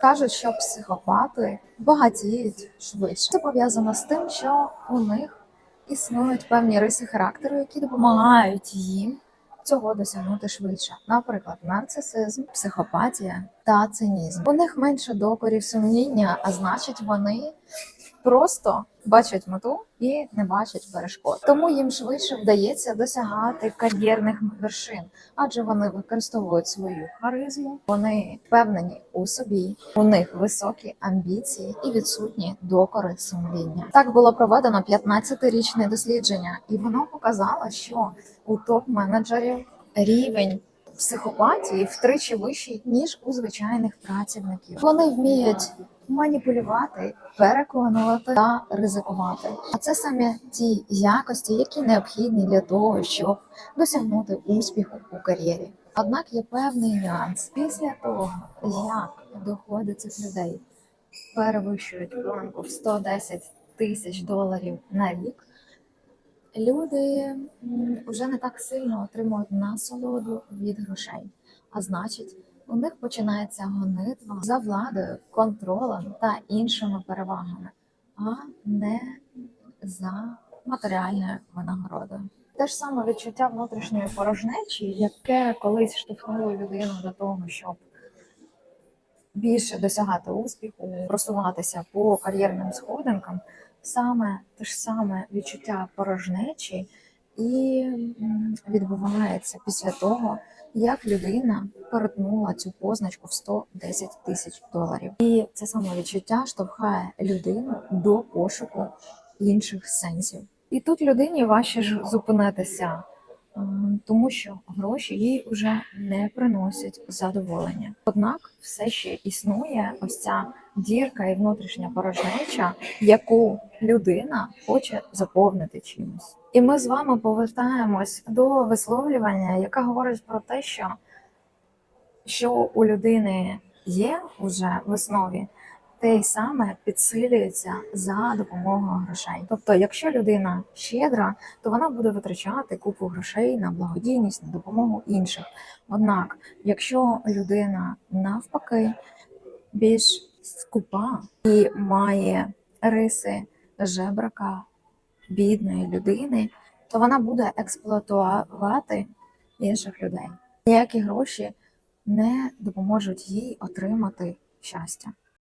Кажуть, що психопати багатіють швидше. Це пов'язано з тим, що у них існують певні риси характеру, які допомагають їм цього досягнути швидше. Наприклад, нарцисизм, психопатія та цинізм. У них менше докорів сумління, а значить, вони просто бачать мету і не бачать перешкод. Тому їм швидше вдається досягати кар'єрних вершин, адже вони використовують свою харизму, вони впевнені у собі, у них високі амбіції і відсутні докори сумління. Так було проведено 15-річне дослідження, і воно показало, що у топ-менеджерів рівень психопатії втричі вищий ніж у звичайних працівників. Вони вміють маніпулювати, переконувати та ризикувати. А це саме ті якості, які необхідні для того, щоб досягнути успіху у кар'єрі. Однак є певний нюанс. Після того, як доходи цих людей перевищують планку в 110 тисяч доларів на рік, люди вже не так сильно отримують насолоду від грошей. А значить, у них починається гонитва за владою, контролем та іншими перевагами, а не за матеріальною винагородою. Те ж саме відчуття внутрішньої порожнечі, яке колись штовхнуло людину до того, щоб більше досягати успіху, просуватися по кар'єрним сходинкам, саме те ж саме відчуття порожнечі і відбувається після того, як людина перетнула цю позначку в 110 тисяч доларів. І це саме відчуття штовхає людину до пошуку інших сенсів. І тут людині важче ж зупинитися, тому що гроші їй вже не приносять задоволення. Однак все ще існує ось ця дірка і внутрішня порожнеча, яку людина хоче заповнити чимось. І ми з вами повертаємось до висловлювання, яке говорить про те, що, що у людини є уже в основі, те й саме підсилюється за допомогою грошей. Тобто, якщо людина щедра, то вона буде витрачати купу грошей на благодійність, на допомогу інших. Однак, якщо людина навпаки більш скупа і має риси жебрака, бідної людини, то вона буде експлуатувати інших людей. Ніякі гроші не допоможуть їй отримати щастя.